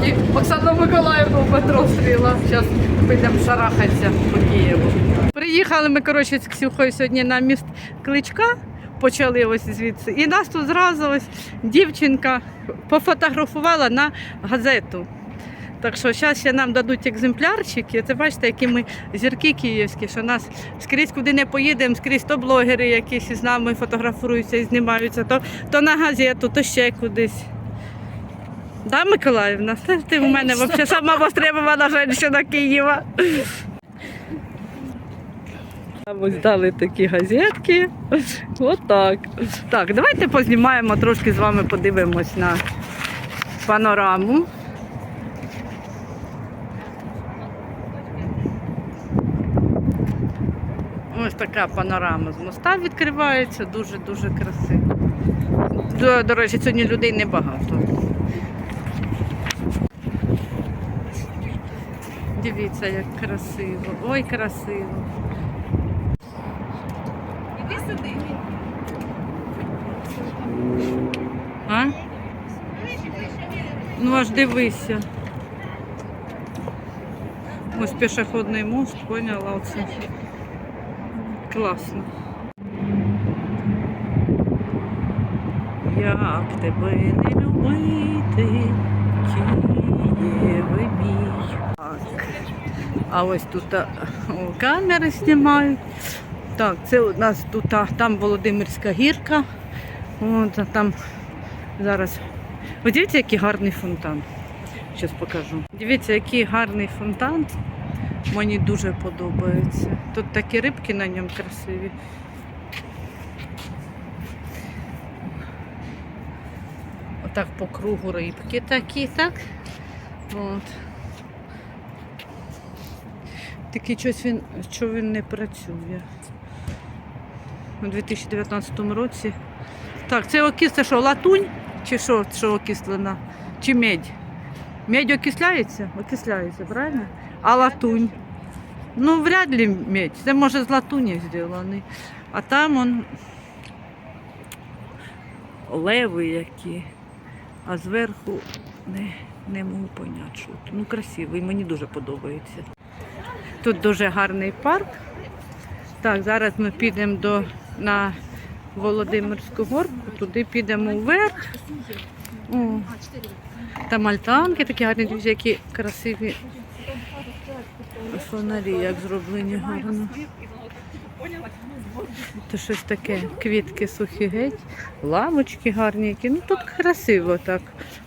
тоді Оксана Миколаївна в стріла. Зараз підемо шарахатися по Києву. Приїхали ми, коротше, з Ксюхою сьогодні на міст Кличка. Почали ось звідси. І нас тут зразу ось дівчинка пофотографувала на газету. Так що зараз ще нам дадуть екземплярчики. Це бачите, які ми зірки київські, що нас скрізь куди не поїдемо, скрізь то блогери якісь із нами фотографуються і знімаються, то, то на газету, то ще кудись. Да, Миколаївна? Це ти в мене взагалі сама востребована жінка Києва. Нам ось дали такі газетки. Отак. Так, давайте познімаємо трошки з вами подивимось на панораму. Ось така панорама з моста відкривається, дуже-дуже красиво. До, до речі, сьогодні людей небагато. Дивіться, як красиво. Ой, красиво. Іди сюди. А? Ну аж дивися. Ось пішохідний мост, поняла оце. Класно. Як тебе не любити, Києве мій. А ось тут камери знімають. Так, це у нас тут там Володимирська гірка. От, там зараз. Ви дивіться, який гарний фонтан. Зараз покажу. Дивіться, який гарний фонтан. Мені дуже подобається. Тут такі рибки на ньому красиві. Отак по кругу рибки такі, так? От. Такий щось він, що він не працює. У 2019 році. Так, це окис, що, латунь? Чи що, що окислена? Чи медь? Медь окисляється? Окисляється, правильно? А латунь? Ну, вряд ли медь. Це може з латуні зроблений. А там он леви які. А зверху не, не можу поняти, що. Ну, красивий, мені дуже подобається. Тут дуже гарний парк. Так, зараз ми підемо до, на Володимирську горку, туди підемо вверх. О, там альтанки такі гарні, дивіться, які красиві фонарі, як зроблені гарно. Це щось таке, квітки сухі геть, лавочки гарні, які. Ну тут красиво так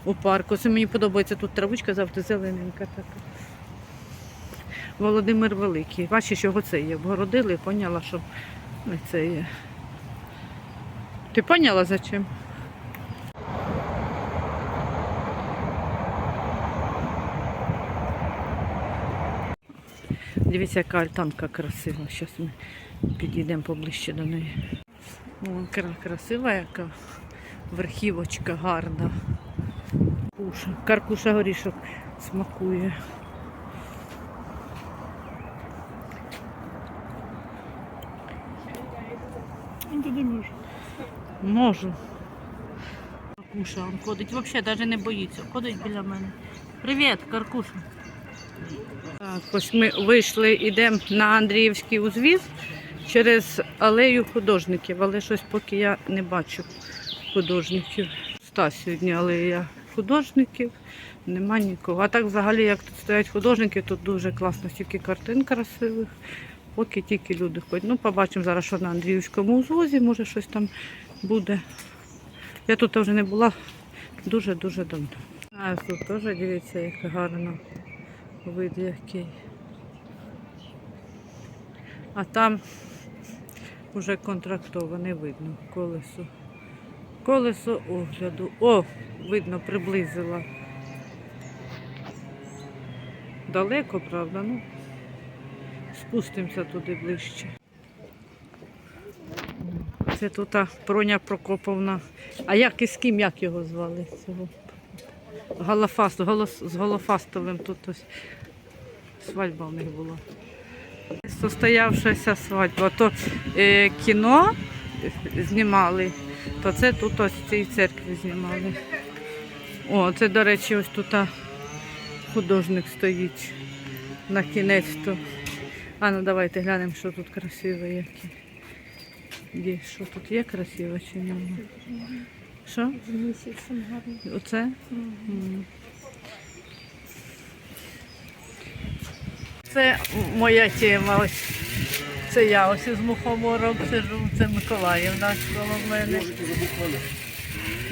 у парку. Це мені подобається тут травичка завжди зелененька така. Володимир Великий. Бачиш, чого це є. Обгородили, поняла, що це є. Ти поняла за чим? Дивіться, яка альтанка красива. Зараз ми підійдемо поближче до неї. Красива яка верхівочка гарна. Каркуша горішок смакує. Можу. Каркуша, він ходить. Взагалі навіть не боїться. Ходить біля мене. Привіт, Каркуша. Так, ось ми вийшли, йдемо на Андріївський узвіз через алею художників, але щось поки я не бачу художників. Ста сьогодні алея художників, нема нікого. А так взагалі, як тут стоять художники, тут дуже класно, стільки картин красивих. Поки тільки люди ходять. Ну, побачимо зараз, що на Андріївському узвозі, може щось там буде. Я тут вже не була дуже-дуже давно. А тут теж дивіться, як гарно вид який. А там вже контрактоване видно колесо. Колесо огляду. О, видно, приблизила. Далеко, правда, ну спустимося туди ближче. Це тут а, Проня Прокоповна. А як і з ким, як його звали? Цього? Голофаст, голос, з Голофастовим тут ось свадьба у них була. Состоявшася свадьба. То е, кіно знімали, то це тут ось в цій церкві знімали. О, це, до речі, ось тут художник стоїть на кінець то. А ну давайте глянемо, що тут красиве яке. Є, що тут є красиво чи немає? Що? Місяцем гарно. Оце? Це моя тема. Ось. Це я ось із мухомором сижу, це Миколаїв наш коло мене.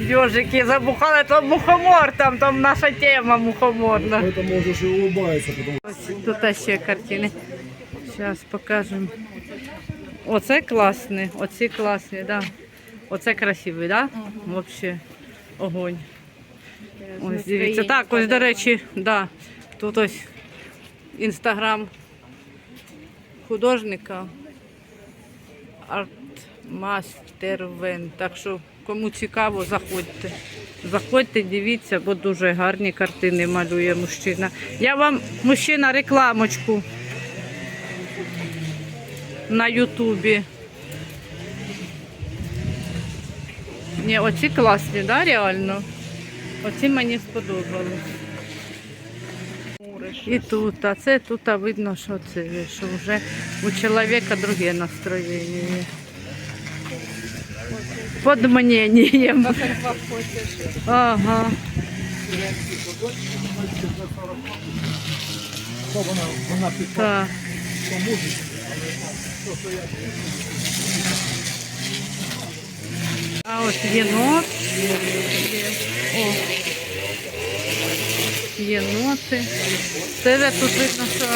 Йожики забухали, то мухомор, там, там наша тема мухоморна. Же и улыбается, потому Ось тут ще картини. Зараз покажемо. Оце класне, оці класні, да. Оце красивий, да? Вообще огонь. Ось дивіться. Так, ось, до речі, да. Тут ось інстаграм художника Артмастервен. Так що кому цікаво, заходьте. Заходьте, дивіться, бо дуже гарні картини малює мужчина. Я вам, мужчина, рекламочку на Ютубі. Ні, оці класні, да, реально? Оці мені сподобались. І тут, а це тут а видно, що це, що вже у чоловіка друге настроєння. Под мнением. Ага. Так. А ось єнот. О. Єноти. Це вже тут видно, що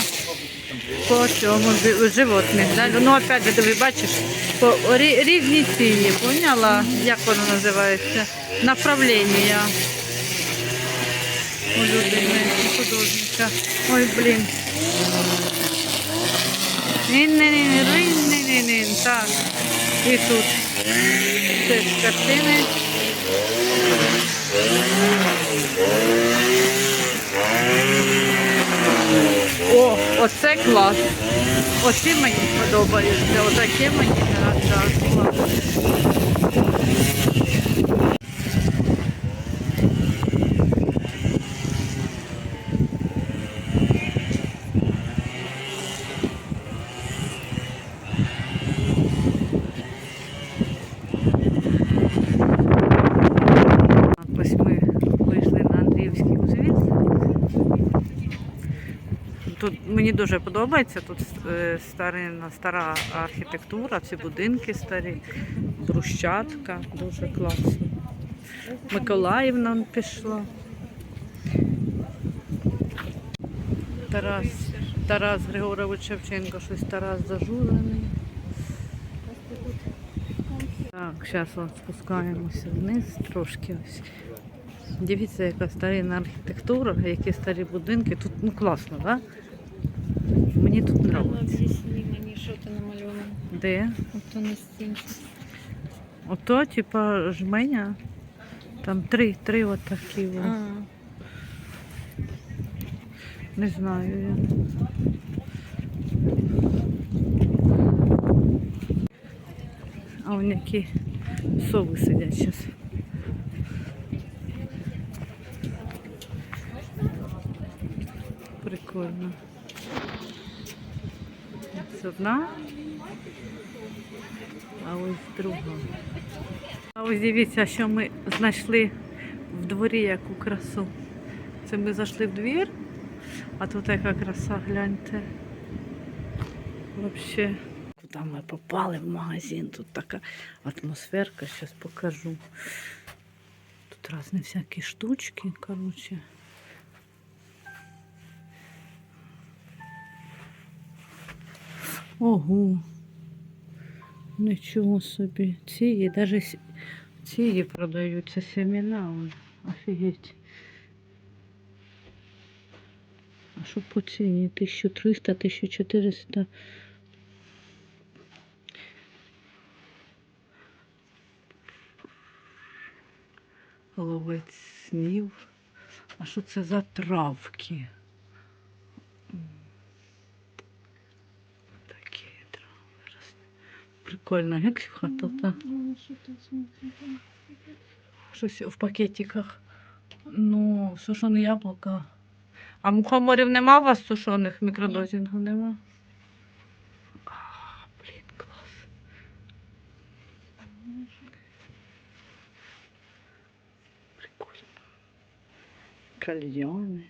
по цьому животних. Ну, опять же, бачиш, по рі- різні ці, поняла, як воно називається? Направлення. У людини, у художника. Ой, блін. Ні-ні-ні, так. І тут теж картини. О, оце клас. Оці мені подобаються. Отакі мені так, клас. Ось ми вийшли на Андріївський узвіз. Тут мені дуже подобається. Тут е, старинна, стара архітектура, ці будинки старі, брущатка, дуже класно. Миколаївна он пішла. Тарас, Тарас Григорович Шевченко, щось Тарас зажурений. Так, зараз спускаємося вниз трошки ось. Дивіться, яка старинна архітектура, які старі будинки. Тут ну класно, так? Да? Мені тут подобається. мені, що ти намальовано. Де? Ото на стінці. Ото, типа, жменя. Там три, три от А, Не знаю я. А вон які сови сидять зараз. Прикольно. Одна, а ось друга. А ось дивіться, що ми знайшли в дворі яку красу. Це ми зайшли в двір, а тут яка краса, гляньте. Вообще. Куди ми попали в магазин? Тут така атмосферка, зараз покажу. Тут різні всякі штучки, коротше. Ого. Нічого собі. Ці, навіть ці продаються семена. Офігеть. А що по ціні? 1300, 1400. Ловець снів. А що це за травки? Прикольно, як хата та ну, щось в пакетиках. Ну, сушені яблука. А мухоморів нема у вас сушених мікродозінгу? Нема? А, блін, клас. Прикольно. Кальйони.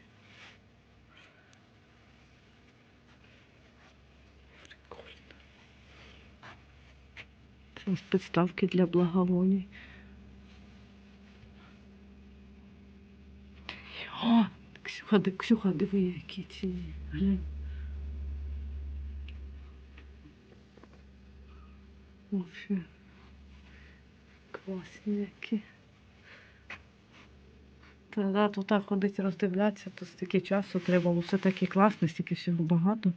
Ось підставки для благовоній. О, Ксюха, Ксюха, диви, які ці. Глянь. Вообще. Класні які. Та да, тут так ходить роздивлятися, то стільки часу треба, бо все таке класне, стільки всього багато.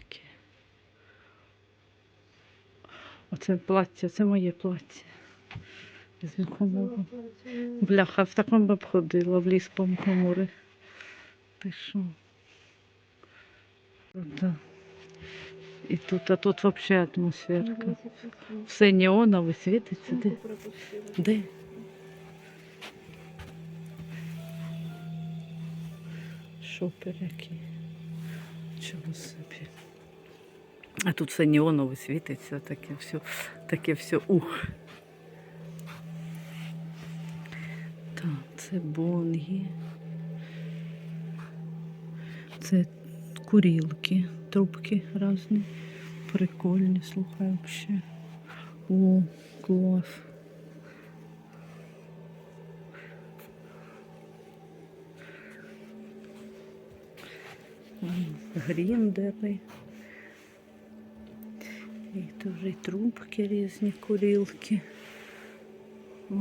Які. Оце плаття, це моє плаття. З мухомором. Бляха, в такому б ходила в ліс по мухомори. Ти що? Круто. І тут, а тут взагалі атмосферка. Все неонове світиться. Де? Де? Шопер який. Чого собі. А тут все неонове світиться, таке все, таке все ух. Так, це бонги. Це курілки, трубки різні. Прикольні, слухай, вообще. О, клас. Гріндери. І теж і трубки різні, курілки. О,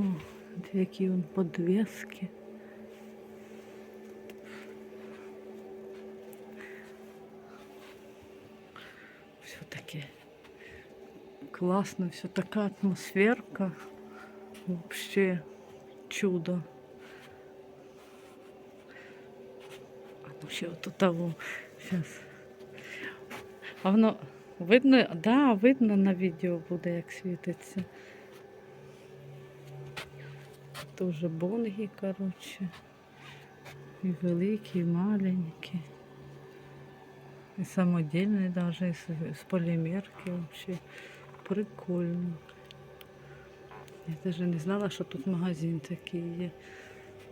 які вон подвески. Все таке класно, все така атмосферка. Вообще чудо. А ну ще от того. Сейчас. А воно видно, да, видно на відео буде, як світиться. Тоже бонги, коротше. І великі, і маленькі. І самодільні даже, і з, полімерки вообще. Прикольно. Я даже не знала, що тут магазин такий є.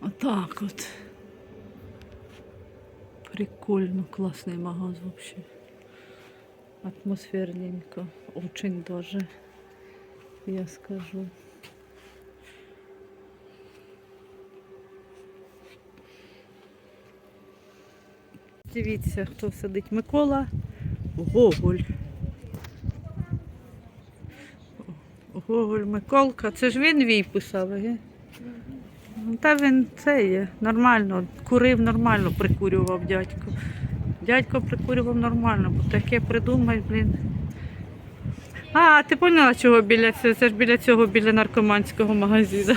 Отак от. Прикольно, классный магаз вообще. Атмосферненько. Очень даже, я скажу. Дивіться, хто сидить. Микола Гоголь. Гоголь Миколка. Це ж він вій писав, ге? Ну, Та він це є, нормально, курив нормально, прикурював дядько. Дядько прикурював нормально, бо таке придумай, блін. А, ти поняла, чого біля цього? Це ж біля цього, біля наркоманського магазину.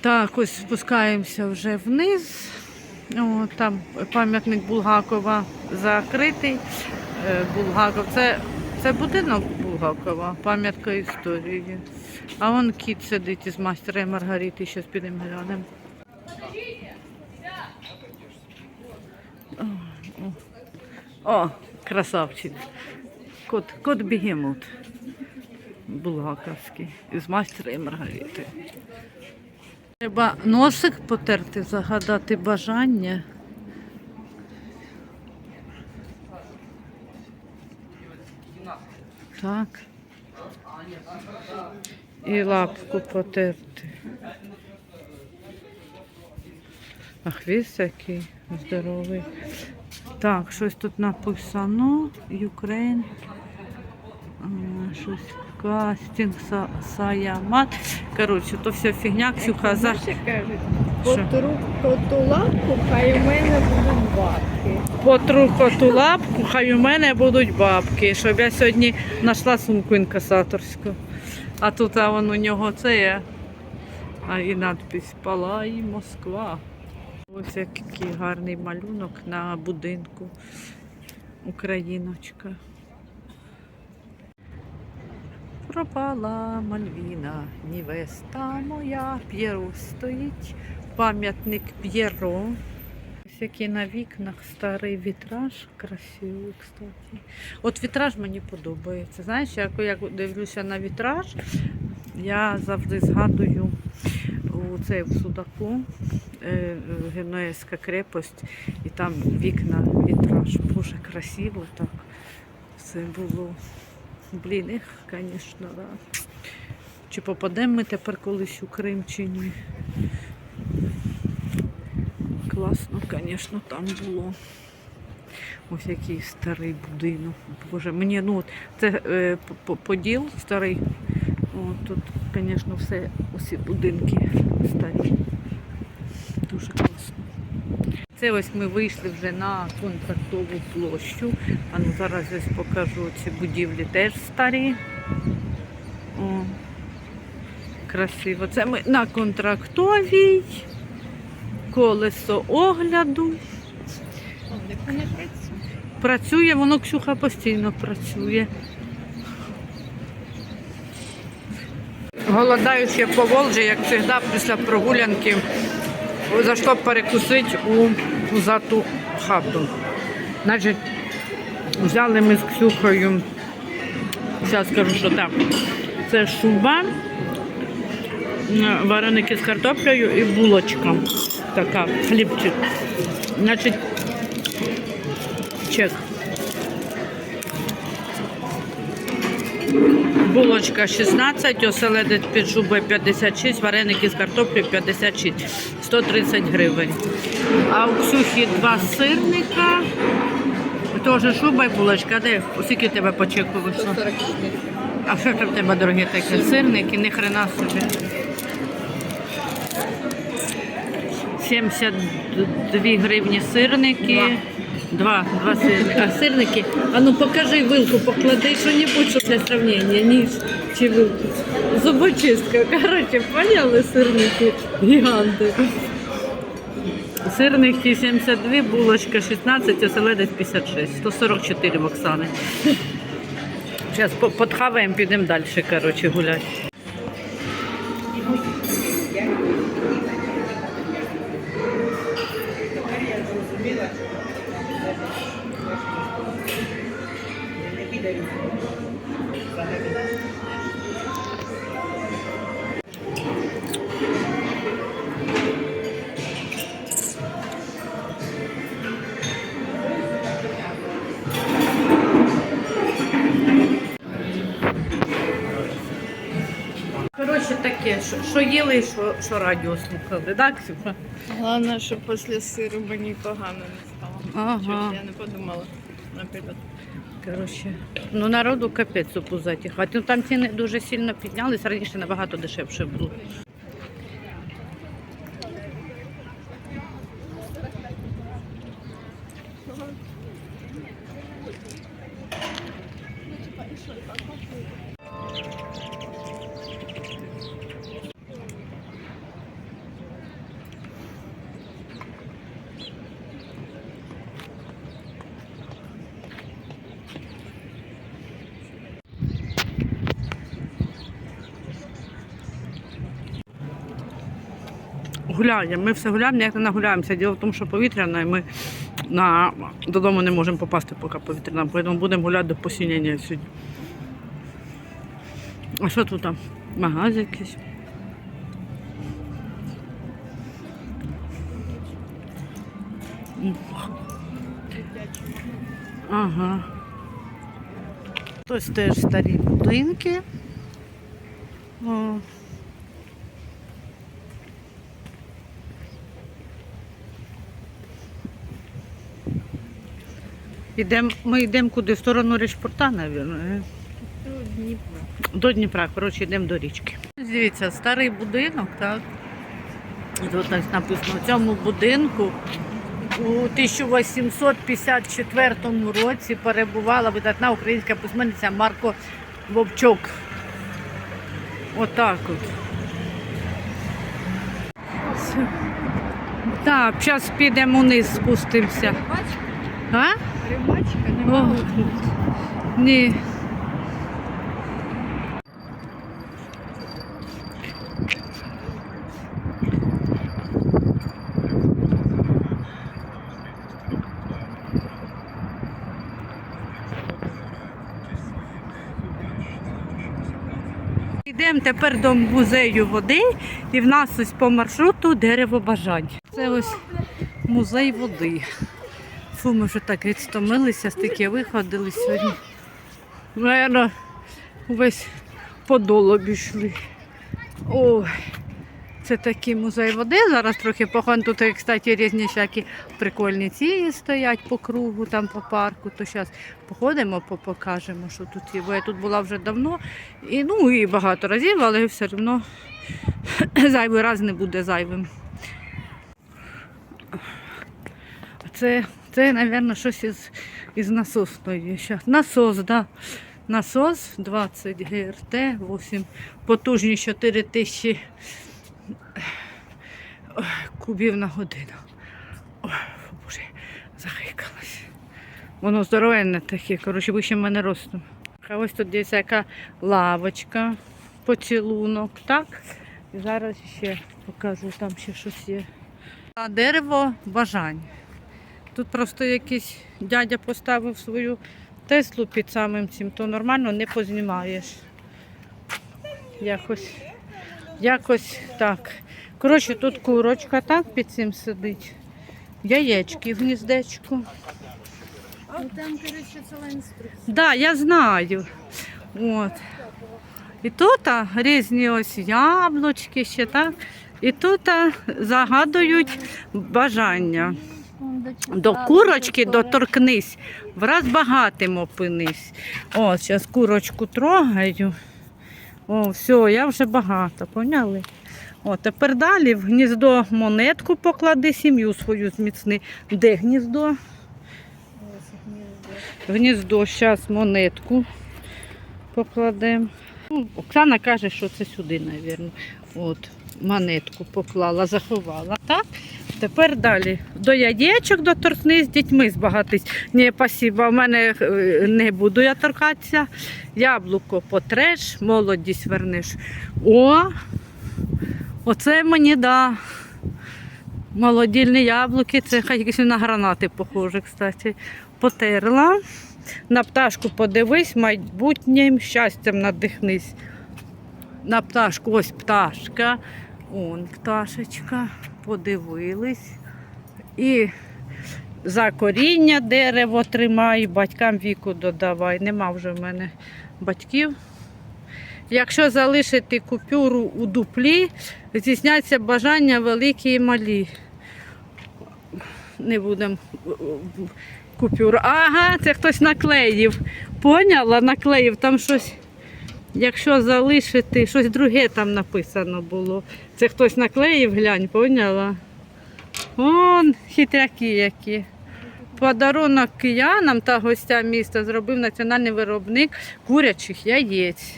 Так, ось спускаємося вже вниз. О, там пам'ятник Булгакова закритий. Е, Булгаков. Це, це будинок Булгакова, пам'ятка історії. А вон кіт сидить із мастера і Маргарити, зараз підемо глянемо. О, красавчик. Кот, кот бігемот. Булгаковський. Із мастера і Маргарити. Треба носик потерти, загадати бажання. Так. І лапку потерти. А хвіст який здоровий. Так, щось тут написано. Ukraine. Щось кастинг саямат. Коротше, то все фігня, Ксюха за. Коту лапку, хай у мене будуть бабки. Потру коту лапку, хай у мене будуть бабки, щоб я сьогодні знайшла сумку інкасаторську. А тут а вон у нього це є. А і надпись Палай Москва. Ось який гарний малюнок на будинку. Україночка. Пропала Мальвіна, невеста моя, П'єро стоїть, пам'ятник П'єро. Ось який на вікнах старий вітраж, красивий, кстати. От вітраж мені подобається. Знаєш, як я дивлюся на вітраж, я завжди згадую у цей в Судаку е, Генуезька крепость, і там вікна, вітраж. Боже, красиво так. Все було. Блін, їх, звісно, да. Чи попадемо ми тепер колись у Крим чи ні? Класно, звісно, там було. Ось який старий будинок. Боже, мені ну от це е, поділ старий. О, тут, звісно, все, усі будинки старі. Дуже класно. Це ось ми вийшли вже на контрактову площу. А ну зараз ось покажу ці будівлі теж старі. О, красиво. Це ми на контрактовій. Колесо огляду. Працює. Воно Ксюха постійно працює. Голодаючи по Волжі, як завжди, після прогулянки зайшло перекусити у зату хату. Значить, взяли ми з Ксюхою, зараз скажу, що там. Це шуба, вареники з картоплею і булочка. Така, хлібчик. Значить, чек. Булочка 16, оселедець під шубою 56, вареники з картоплею 56, 130 гривень. А у Ксюхі два сирника, теж шуба і булочка. Де? Скільки тебе по чеку вийшло? А що ж в тебе дорогі таке? Сирники, ні хрена собі. 72 гривні сирники. Два, два сирника. А сирники. А ну покажи вилку, поклади що-небудь, що для сравнення. Ніж чи вилку. Зубочистка. Коротше, поняли сирники гіганти. Сирники 72, булочка 16, оселедець 56. 144 в Оксани. Зараз подхаваємо, підемо далі, коротше, гуляти. Що що, що радіо слухали, так, Ксюха? Головне, щоб після сиру мені погано не стало. Ага. Чого я не подумала, наприклад. Коротше, ну народу капець у пузатіх. А Ну там ціни дуже сильно піднялись, раніше набагато дешевше було. Гуляємо, ми все гуляємо, ніяк не нагуляємося. Діло в тому, що повітряна, і ми на... додому не можемо попасти, поки повітряна. Тому будемо гуляти до посінення сьогодні. А що тут там? Магаз якийсь. Ага. Ось теж старі будинки. Ідем, ми йдемо куди? В сторону Решпорта, мабуть. Тут Дніпро. До Дніпра, коротше, йдемо до річки. Дивіться, старий будинок, так. Тут написано, в цьому будинку у 1854 році перебувала видатна українська письменниця Марко Вовчок. Отак от. Так, зараз підемо вниз, спустимося. А? Рибачка О, немає. ні. Йдемо тепер до музею води, і в нас ось по маршруту дерево бажань. Це ось музей води. Фу, ми вже так відстомилися, стільки виходили сьогодні. Наверно, весь подол обійшли. Ой, це такий музей води. Зараз трохи похон. Тут, кстати, різні всякі прикольні ці стоять по кругу, там по парку. То зараз походимо, покажемо, що тут є. Бо я тут була вже давно. І, ну, і багато разів, але все одно зайвий раз не буде зайвим. Це, це мабуть, щось із, із насосної. Насос, так. Да. Насос 20 ГРТ, 8, потужність 4000 ой, кубів на годину. Ой, боже, захикалась. Воно здоровенне таке, коротше, вище мене ростом. А ось тут десь яка лавочка, поцілунок, так? І зараз ще покажу, там ще щось є. А дерево бажань. Тут просто якийсь дядя поставив свою Теслу під самим цим, то нормально не познімаєш. Якось, якось так. Коротше, тут курочка так під цим сидить. Яєчки в гніздечку. Там, коротше, ціла інструкція. Да, я знаю. От. І тут а, різні ось яблучки ще так. І тут а, загадують бажання. До курочки доторкнись, враз багатим опинись. О, зараз курочку трогаю. О, все, я вже багата, поняли? О, тепер далі в гніздо монетку поклади, сім'ю свою зміцни. Де гніздо? В гніздо зараз монетку покладемо. Ну, Оксана каже, що це сюди, мабуть. От, монетку поклала, заховала. Так? Тепер далі. До яєчок доторкнись, з дітьми збагатись. Ні, спасибо, в мене е, не буду я торкатися. Яблуко потреш, молодість вернеш. О, оце мені да. Молодільні яблуки, це хай якісь на гранати похоже, кстати. Потерла. На пташку подивись, майбутнім щастям надихнись. На пташку, ось пташка. Он пташечка. Подивились. І за коріння дерево тримай, батькам віку додавай. Нема вже в мене батьків. Якщо залишити купюру у дуплі, здійсняться бажання великі і малі. Не будемо купюру. Ага, це хтось наклеїв. Поняла? Наклеїв там щось. Якщо залишити, щось друге там написано було. Це хтось наклеїв, глянь, поняла? Вон хитряки які. Подарунок киянам та гостям міста зробив національний виробник курячих яєць.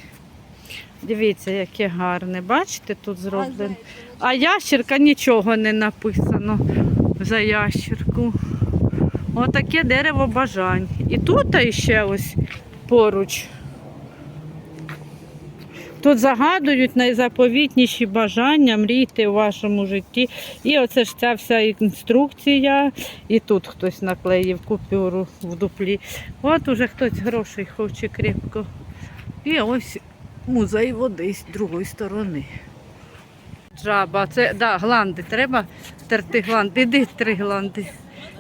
Дивіться, яке гарне. Бачите, тут зроблено. А ящерка нічого не написано за ящерку. Отаке дерево бажань. І тут ще ось поруч. Тут загадують найзаповітніші бажання, мрійте у вашому житті. І оце ж ця вся інструкція. І тут хтось наклеїв купюру в дуплі. От уже хтось грошей хоче крепко. І ось музей води з другої сторони. Жаба, це да, гланди. Треба терти гланди. Іди три гланди.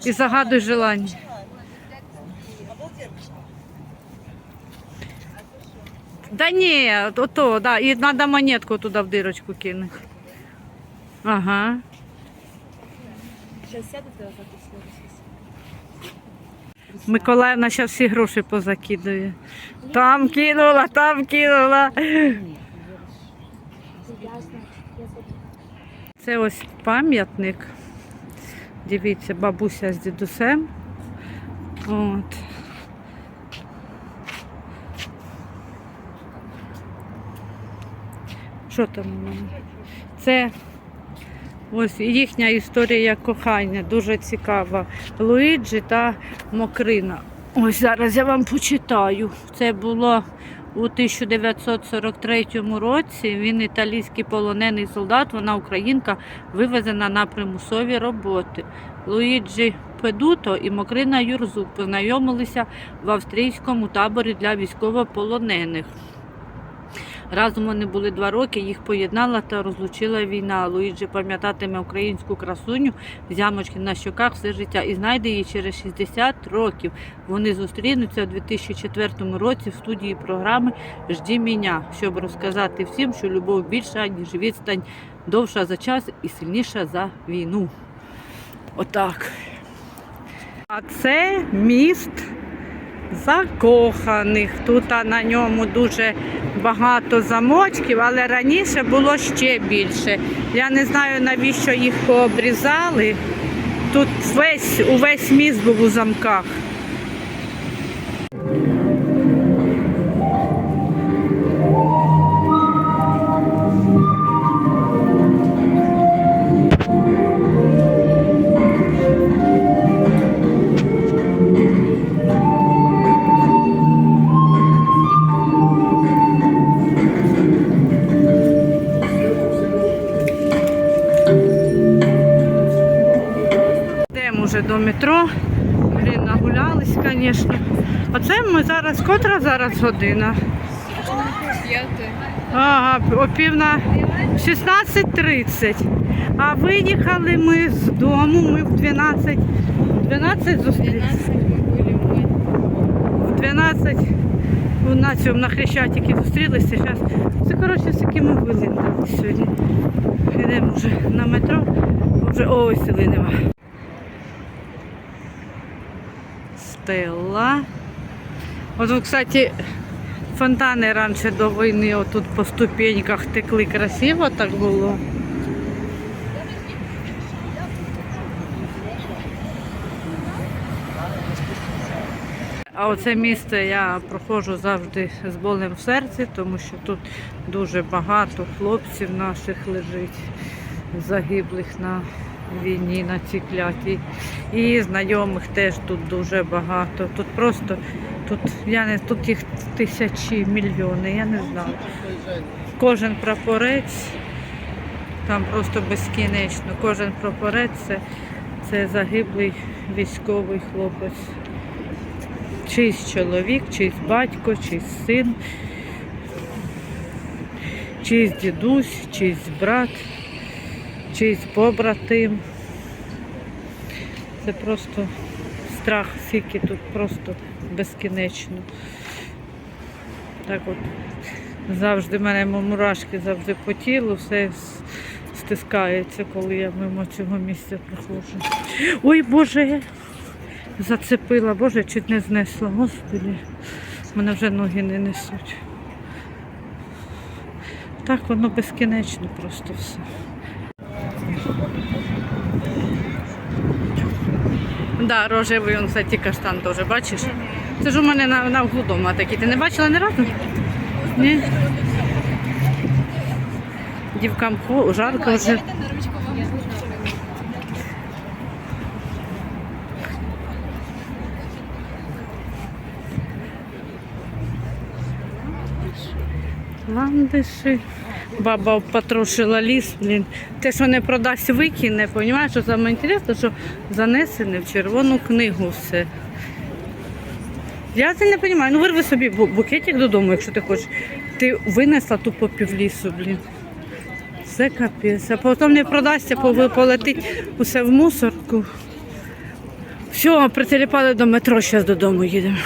І загадуй желання. Да ні, ото, да, і треба монетку туди в дирочку кинути. Ага. Зараз сядете записувати. Миколаївна зараз всі гроші позакидує. Там кинула, там кинула. Це ось пам'ятник. Дивіться, бабуся з дідусем. От. Що там? Це Ось їхня історія кохання дуже цікава. Луїджі та Мокрина. Ось зараз я вам почитаю. Це було у 1943 році. Він італійський полонений солдат, вона українка, вивезена на примусові роботи. Луїджі Педуто і Мокрина Юрзук познайомилися в австрійському таборі для військовополонених. Разом вони були два роки, їх поєднала та розлучила війна. Луїджі пам'ятатиме українську красуню з ямочки на щоках все життя і знайде її через 60 років. Вони зустрінуться у 2004 році в студії програми Жді мене, щоб розказати всім, що любов більша, ніж відстань, довша за час і сильніша за війну. Отак. А це міст закоханих. Тут на ньому дуже багато замочків, але раніше було ще більше. Я не знаю, навіщо їх пообрізали. Тут весь, увесь міст був у замках. Зараз, котра зараз година? Ага, о пів на 16.30. А виїхали ми з дому, ми в 12. 12 зустрілися. В 12 на цьому на Хрещатикі зустрілися. Зараз. Це коротше з яким ми сьогодні. Йдемо вже на метро, вже ой, сили нема. Стелла. От, кстати, фонтани раніше до війни отут по ступеньках текли красиво так було. А оце місце я проходжу завжди з болем в серці, тому що тут дуже багато хлопців наших лежить, загиблих на війні, на цій клятій. І знайомих теж тут дуже багато. Тут просто тут я не тут їх тисячі, мільйони, я не знаю. Кожен прапорець там просто безкінечно. Кожен прапорець це, це загиблий військовий хлопець. Чийсь чоловік, чийсь батько, чийсь син, чийсь дідусь, чийсь брат, чийсь побратим. Це просто страх скільки тут просто безкінечно. Так от завжди в мене мурашки завжди по тілу, все стискається, коли я мимо цього місця проходжу. Ой Боже! Зацепила, Боже, чуть не знесла. Господи, мене вже ноги не несуть. Так воно безкінечно просто все. Да, рожевий он, кстати, каштан теж, бачиш? Це ж у мене на, на углу дома такі. Ти не бачила ні разу? Ні. Дівкам хо- жарко вже. Ландиші. Баба потрошила ліс, блін. Те, що не продасть, викине, розумієш, що саме інтересно, що занесене в червону книгу все. Я це не розумію. Ну вирви собі букетик додому, якщо ти хочеш. Ти винесла тупо півлісу, блін. Це капець. А потім не продасться, полетить усе в мусорку. Все, прителіпали до метро, зараз додому їдемо.